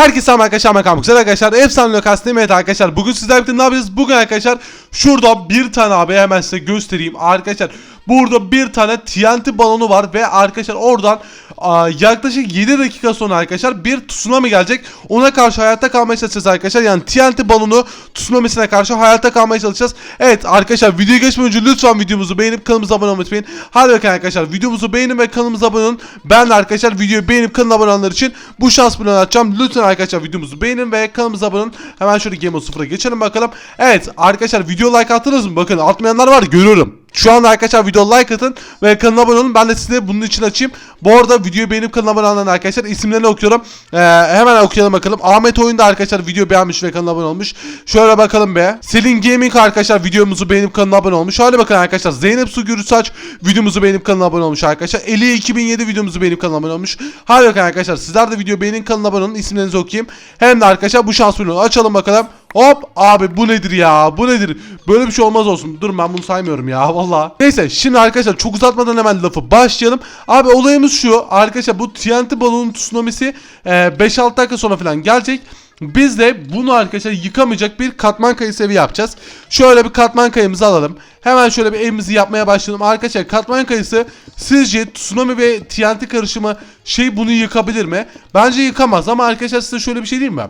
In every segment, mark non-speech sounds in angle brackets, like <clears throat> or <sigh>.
Herkese selam arkadaşlar ben Kamuk. Güzel arkadaşlar efsane lokasyon evet arkadaşlar bugün sizlerle birlikte ne yapacağız? Bugün arkadaşlar şurada bir tane abi hemen size göstereyim arkadaşlar. Burada bir tane TNT balonu var ve arkadaşlar oradan yaklaşık 7 dakika sonra arkadaşlar bir tsunami gelecek. Ona karşı hayatta kalmaya çalışacağız arkadaşlar. Yani TNT balonu tsunamisine karşı hayatta kalmaya çalışacağız. Evet arkadaşlar videoyu geçmeden önce lütfen videomuzu beğenip kanalımıza abone olmayı unutmayın. Hadi bakalım arkadaşlar videomuzu beğenin ve kanalımıza abone olun. Ben de arkadaşlar videoyu beğenip kanala abone olanlar için bu şans bloğunu açacağım. Lütfen arkadaşlar videomuzu beğenin ve kanalımıza abone olun. Hemen şöyle Game of 0'a geçelim bakalım. Evet arkadaşlar video like attınız mı? Bakın atmayanlar var görüyorum. Şu anda arkadaşlar video like atın ve kanala abone olun. Ben de size bunun için açayım. Bu arada videoyu beğenip kanala abone olanlar arkadaşlar isimlerini okuyorum. Ee, hemen okuyalım bakalım. Ahmet Oyun da arkadaşlar video beğenmiş ve kanala abone olmuş. Şöyle bakalım be. Selin Gaming arkadaşlar videomuzu beğenip kanala abone olmuş. Şöyle bakın arkadaşlar. Zeynep Su Gürüsaç videomuzu beğenip kanala abone olmuş arkadaşlar. Eli 2007 videomuzu beğenip kanala abone olmuş. Hadi bakın arkadaşlar. Sizler de video beğenin kanala abone olun. İsimlerinizi okuyayım. Hem de arkadaşlar bu şans bloğunu açalım bakalım. Hop abi bu nedir ya bu nedir böyle bir şey olmaz olsun dur ben bunu saymıyorum ya valla Neyse şimdi arkadaşlar çok uzatmadan hemen lafı başlayalım Abi olayımız şu arkadaşlar bu TNT balonun tsunamisi e, 5-6 dakika sonra falan gelecek biz de bunu arkadaşlar yıkamayacak bir katman kayısı evi yapacağız. Şöyle bir katman kayımızı alalım. Hemen şöyle bir evimizi yapmaya başlayalım. Arkadaşlar katman kayısı sizce tsunami ve TNT karışımı şey bunu yıkabilir mi? Bence yıkamaz ama arkadaşlar size şöyle bir şey diyeyim mi?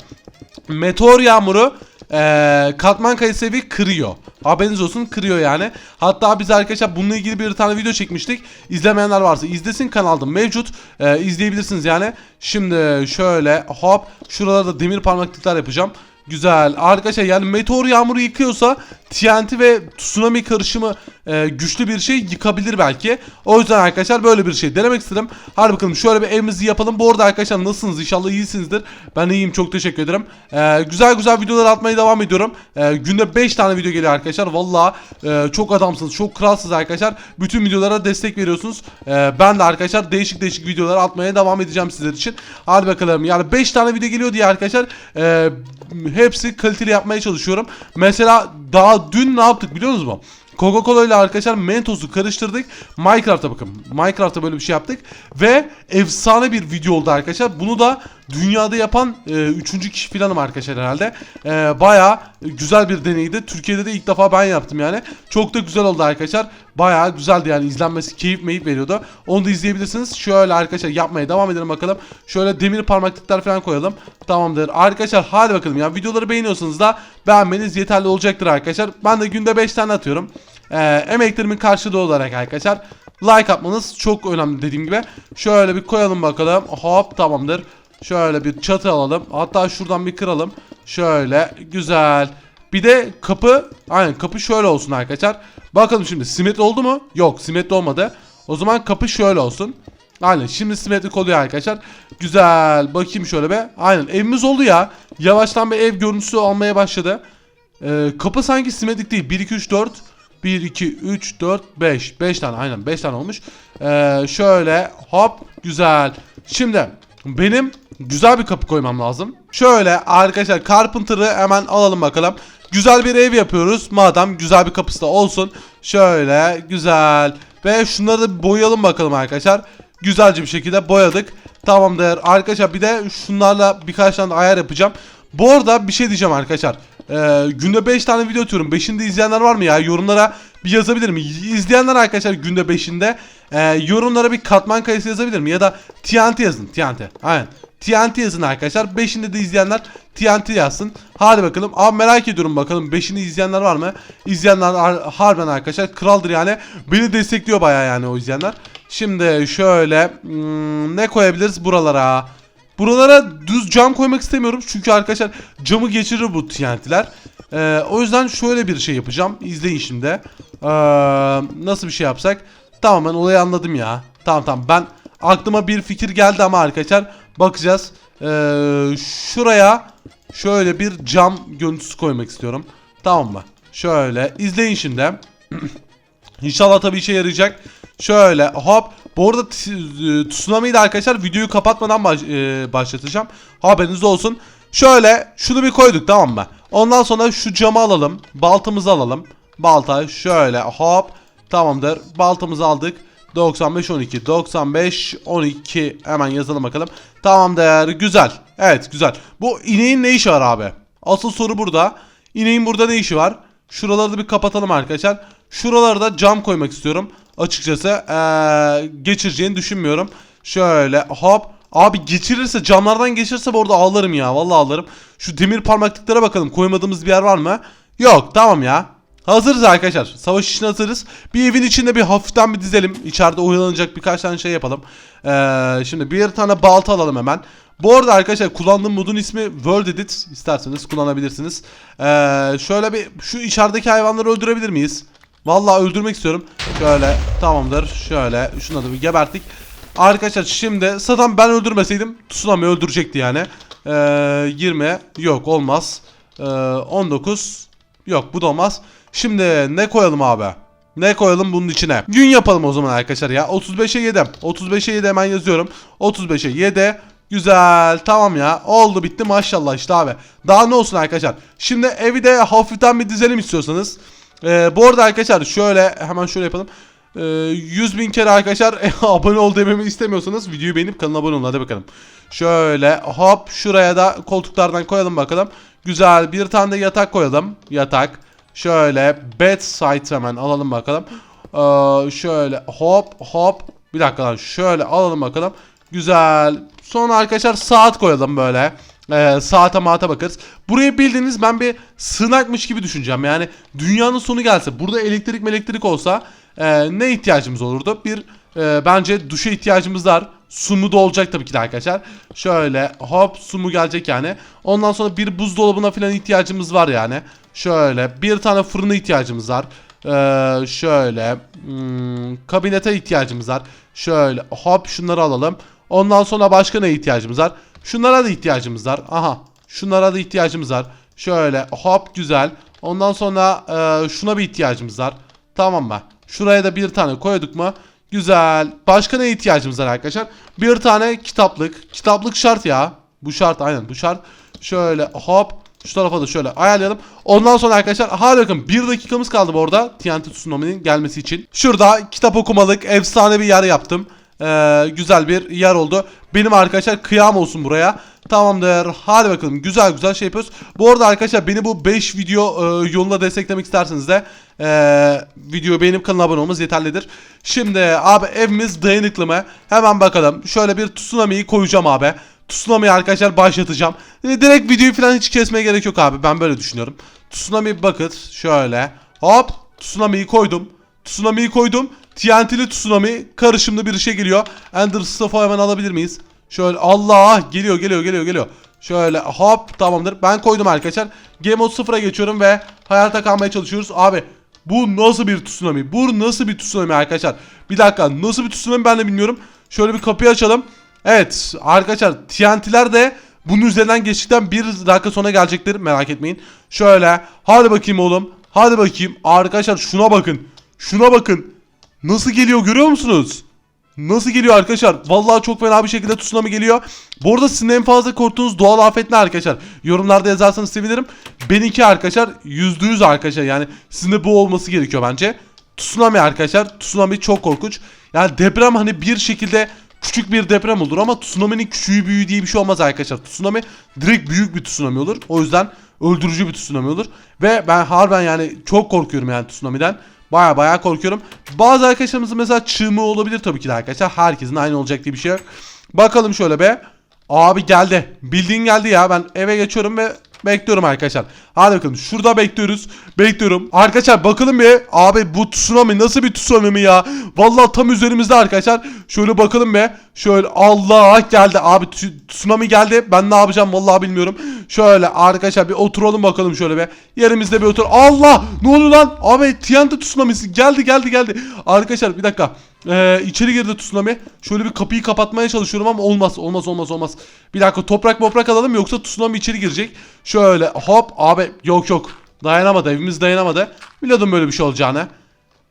Meteor yağmuru eee, katman evi kırıyor. Haberiniz olsun kırıyor yani. Hatta biz arkadaşlar bununla ilgili bir tane video çekmiştik. İzlemeyenler varsa izlesin kanalda mevcut. Eee, izleyebilirsiniz yani. Şimdi şöyle hop şuralarda demir parmaklıklar yapacağım. Güzel. Arkadaşlar yani meteor yağmuru yıkıyorsa TNT ve tsunami karışımı e, güçlü bir şey yıkabilir belki. O yüzden arkadaşlar böyle bir şey denemek istedim. Hadi bakalım şöyle bir evimizi yapalım. Bu arada arkadaşlar nasılsınız? İnşallah iyisinizdir. Ben iyiyim çok teşekkür ederim. E, güzel güzel videolar atmaya devam ediyorum. E, günde 5 tane video geliyor arkadaşlar. Valla e, çok adamsınız. Çok kralsınız arkadaşlar. Bütün videolara destek veriyorsunuz. E, ben de arkadaşlar değişik değişik videolar atmaya devam edeceğim sizler için. Hadi bakalım. Yani 5 tane video geliyor diye arkadaşlar e, hepsi kaliteli yapmaya çalışıyorum. Mesela daha dün ne yaptık biliyor musunuz mu? Coca-Cola ile arkadaşlar Mentos'u karıştırdık. Minecraft'a bakın. Minecraft'ta böyle bir şey yaptık. Ve efsane bir video oldu arkadaşlar. Bunu da dünyada yapan e, üçüncü kişi falanım arkadaşlar herhalde. E, Baya güzel bir deneydi. Türkiye'de de ilk defa ben yaptım yani. Çok da güzel oldu arkadaşlar. Baya güzeldi yani izlenmesi keyif meyif veriyordu. Onu da izleyebilirsiniz. Şöyle arkadaşlar yapmaya devam edelim bakalım. Şöyle demir parmaklıklar falan koyalım. Tamamdır. Arkadaşlar hadi bakalım ya. Videoları beğeniyorsanız da beğenmeniz yeterli olacaktır arkadaşlar. Ben de günde 5 tane atıyorum. Ee, emeklerimin karşılığı olarak arkadaşlar like atmanız çok önemli dediğim gibi. Şöyle bir koyalım bakalım. Hop tamamdır. Şöyle bir çatı alalım. Hatta şuradan bir kıralım. Şöyle güzel. Bir de kapı aynen kapı şöyle olsun arkadaşlar. Bakalım şimdi simetri oldu mu? Yok simetri olmadı. O zaman kapı şöyle olsun. Aynen şimdi simetrik oluyor arkadaşlar. Güzel. Bakayım şöyle be. Aynen evimiz oldu ya. Yavaştan bir ev görüntüsü almaya başladı. Ee, kapı sanki simetrik değil. 1 2 3 4 1 2 3 4 5 5 tane aynen 5 tane olmuş. Ee, şöyle hop güzel. Şimdi benim güzel bir kapı koymam lazım. Şöyle arkadaşlar Carpenter'ı hemen alalım bakalım. Güzel bir ev yapıyoruz. Madem güzel bir kapısı da olsun. Şöyle güzel. Ve şunları da boyayalım bakalım arkadaşlar. Güzelce bir şekilde boyadık. Tamamdır. Arkadaşlar bir de şunlarla birkaç tane ayar yapacağım. Bu arada bir şey diyeceğim arkadaşlar. Ee, günde 5 tane video atıyorum. 5'inde izleyenler var mı ya? Yorumlara bir yazabilir mi? İzleyenler arkadaşlar günde 5'inde e, yorumlara bir katman kayısı yazabilir mi? Ya da TNT yazın. TNT. Aynen. TNT yazın arkadaşlar. 5'inde de izleyenler TNT yazsın. Hadi bakalım. Abi merak ediyorum bakalım 5'ini izleyenler var mı? İzleyenler har- harbiden arkadaşlar kraldır yani. Beni destekliyor baya yani o izleyenler. Şimdi şöyle hmm, ne koyabiliriz buralara? Buralara düz cam koymak istemiyorum çünkü arkadaşlar camı geçirir bu TNT'ler. Ee, o yüzden şöyle bir şey yapacağım. İzleyin şimdi. Ee, nasıl bir şey yapsak? Tamam ben olayı anladım ya. Tamam tamam ben aklıma bir fikir geldi ama arkadaşlar bakacağız. Ee, şuraya şöyle bir cam görüntüsü koymak istiyorum. Tamam mı? Şöyle izleyin şimdi. <clears throat> İnşallah tabii işe yarayacak. Şöyle hop. Bu arada e, tsunami'yi de arkadaşlar videoyu kapatmadan baş- e, başlatacağım. Haberiniz olsun. Şöyle şunu bir koyduk tamam mı? Ondan sonra şu camı alalım. Baltamızı alalım. Balta şöyle hop. Tamamdır. Baltamızı aldık. 95 12 95 12 hemen yazalım bakalım. Tamamdır güzel. Evet güzel. Bu ineğin ne işi var abi? Asıl soru burada. İneğin burada ne işi var? Şuraları da bir kapatalım arkadaşlar. Şuralara da cam koymak istiyorum. Açıkçası ee, geçireceğini düşünmüyorum. Şöyle hop. Abi geçirirse camlardan geçirse bu arada ağlarım ya. Vallahi ağlarım. Şu demir parmaklıklara bakalım. Koymadığımız bir yer var mı? Yok tamam ya. Hazırız arkadaşlar. Savaş için hazırız. Bir evin içinde bir hafiften bir dizelim. İçeride oyalanacak birkaç tane şey yapalım. Ee, şimdi bir tane balta alalım hemen. Bu arada arkadaşlar kullandığım modun ismi World Edit. İsterseniz kullanabilirsiniz. Ee, şöyle bir şu içerideki hayvanları öldürebilir miyiz? Vallahi öldürmek istiyorum. Şöyle tamamdır. Şöyle şunu da bir geberttik. Arkadaşlar şimdi zaten ben öldürmeseydim Tsunami öldürecekti yani. Ee, 20 yok olmaz. Ee, 19 yok bu da olmaz. Şimdi ne koyalım abi? Ne koyalım bunun içine? Gün yapalım o zaman arkadaşlar ya. 35'e 7. 35'e 7 hemen yazıyorum. 35'e 7. Güzel. Tamam ya. Oldu bitti maşallah işte abi. Daha ne olsun arkadaşlar. Şimdi evi de hafiften bir dizelim istiyorsanız. Ee, bu arada arkadaşlar şöyle hemen şöyle yapalım. Ee, 100 bin kere arkadaşlar <laughs> abone ol dememi istemiyorsanız videoyu beğenip kanala abone olun hadi bakalım. Şöyle hop şuraya da koltuklardan koyalım bakalım. Güzel bir tane de yatak koyalım. Yatak. Şöyle bedside hemen alalım bakalım. Ee, şöyle hop hop. Bir dakika lan şöyle alalım bakalım. Güzel. Sonra arkadaşlar saat koyalım böyle. Ee, saate mata bakarız. Burayı bildiğiniz ben bir sığınakmış gibi düşüneceğim. Yani dünyanın sonu gelse burada elektrik elektrik olsa e, ne ihtiyacımız olurdu? Bir e, bence duşa ihtiyacımız var. Sumu da olacak tabii ki de arkadaşlar. Şöyle hop sumu gelecek yani. Ondan sonra bir buzdolabına falan ihtiyacımız var yani. Şöyle bir tane fırına ihtiyacımız var. Ee, şöyle hmm, kabinete ihtiyacımız var. Şöyle hop şunları alalım. Ondan sonra başka ne ihtiyacımız var? Şunlara da ihtiyacımız var. Aha şunlara da ihtiyacımız var. Şöyle hop güzel. Ondan sonra e, şuna bir ihtiyacımız var. Tamam mı? Şuraya da bir tane koyduk mu? Güzel. Başka ne ihtiyacımız var arkadaşlar? Bir tane kitaplık. Kitaplık şart ya. Bu şart aynen bu şart. Şöyle hop. Şu tarafa da şöyle ayarlayalım. Ondan sonra arkadaşlar hadi bakın bir dakikamız kaldı bu arada TNT Tsunami'nin gelmesi için. Şurada kitap okumalık efsane bir yer yaptım. Ee, güzel bir yer oldu. Benim arkadaşlar kıyam olsun buraya. Tamamdır. Hadi bakalım. Güzel güzel şey yapıyoruz. Bu arada arkadaşlar beni bu 5 video e, yolunda desteklemek isterseniz de e, videoyu beğenip kanala abone olmanız yeterlidir. Şimdi abi evimiz dayanıklı mı? Hemen bakalım. Şöyle bir tsunami'yi koyacağım abi. Tsunami'yi arkadaşlar başlatacağım. E, direkt videoyu falan hiç kesmeye gerek yok abi. Ben böyle düşünüyorum. Tsunami bakın şöyle. Hop. Tsunami'yi koydum. Tsunami'yi koydum. TNT'li tsunami karışımlı bir şey geliyor. Ender Staff'ı hemen alabilir miyiz? Şöyle Allah geliyor geliyor geliyor geliyor. Şöyle hop tamamdır. Ben koydum arkadaşlar. Game mode 0'a geçiyorum ve hayata kalmaya çalışıyoruz. Abi bu nasıl bir tsunami? Bu nasıl bir tsunami arkadaşlar? Bir dakika nasıl bir tsunami ben de bilmiyorum. Şöyle bir kapıyı açalım. Evet arkadaşlar TNT'ler de bunun üzerinden geçtikten bir dakika sonra gelecektir merak etmeyin. Şöyle hadi bakayım oğlum. Hadi bakayım arkadaşlar şuna bakın. Şuna bakın. Nasıl geliyor görüyor musunuz? Nasıl geliyor arkadaşlar? Vallahi çok fena bir şekilde tsunami geliyor. Bu arada sizin en fazla korktuğunuz doğal afet ne arkadaşlar? Yorumlarda yazarsanız sevinirim. Benimki arkadaşlar %100 arkadaşlar yani sizin de bu olması gerekiyor bence. Tsunami arkadaşlar. Tsunami çok korkunç. Yani deprem hani bir şekilde küçük bir deprem olur ama tsunami'nin küçüğü büyüğü diye bir şey olmaz arkadaşlar. Tsunami direkt büyük bir tsunami olur. O yüzden öldürücü bir tsunami olur. Ve ben harbiden yani çok korkuyorum yani tsunami'den. Baya baya korkuyorum. Bazı arkadaşlarımızın mesela çığımı olabilir tabii ki de arkadaşlar. Herkesin aynı olacak diye bir şey yok. Bakalım şöyle be. Abi geldi. Bildiğin geldi ya. Ben eve geçiyorum ve bekliyorum arkadaşlar. Hadi bakalım. Şurada bekliyoruz. Bekliyorum. Arkadaşlar bakalım bir. Abi bu tsunami nasıl bir tsunami ya? Vallahi tam üzerimizde arkadaşlar. Şöyle bakalım be. Şöyle Allah geldi. Abi tsunami geldi. Ben ne yapacağım vallahi bilmiyorum. Şöyle arkadaşlar bir oturalım bakalım şöyle be. Yerimizde bir otur. Allah! Ne oluyor lan? Abi TNT tsunamisi geldi geldi geldi. Arkadaşlar bir dakika. Ee, içeri girdi tsunami. Şöyle bir kapıyı kapatmaya çalışıyorum ama olmaz. Olmaz olmaz olmaz. Bir dakika toprak moprak alalım yoksa tsunami içeri girecek. Şöyle hop abi yok yok. Dayanamadı evimiz dayanamadı. Biliyordum böyle bir şey olacağını.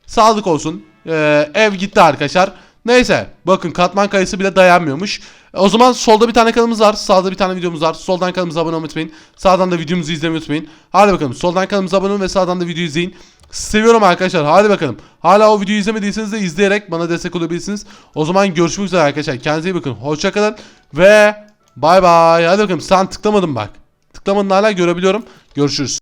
Sağlık olsun. Ee, ev gitti arkadaşlar. Neyse bakın katman kayısı bile dayanmıyormuş. E, O zaman solda bir tane kanalımız var. Sağda bir tane videomuz var. Soldan kanalımıza abone olmayı unutmayın. Sağdan da videomuzu izlemeyi unutmayın. Hadi bakalım soldan kanalımıza abone olun ve sağdan da videoyu izleyin. Seviyorum arkadaşlar. Hadi bakalım. Hala o videoyu izlemediyseniz de izleyerek bana destek olabilirsiniz. O zaman görüşmek üzere arkadaşlar. Kendinize iyi bakın. Hoşçakalın. Ve bay bay. Hadi bakalım. Sen tıklamadın bak. Tıklamadın hala görebiliyorum. Görüşürüz.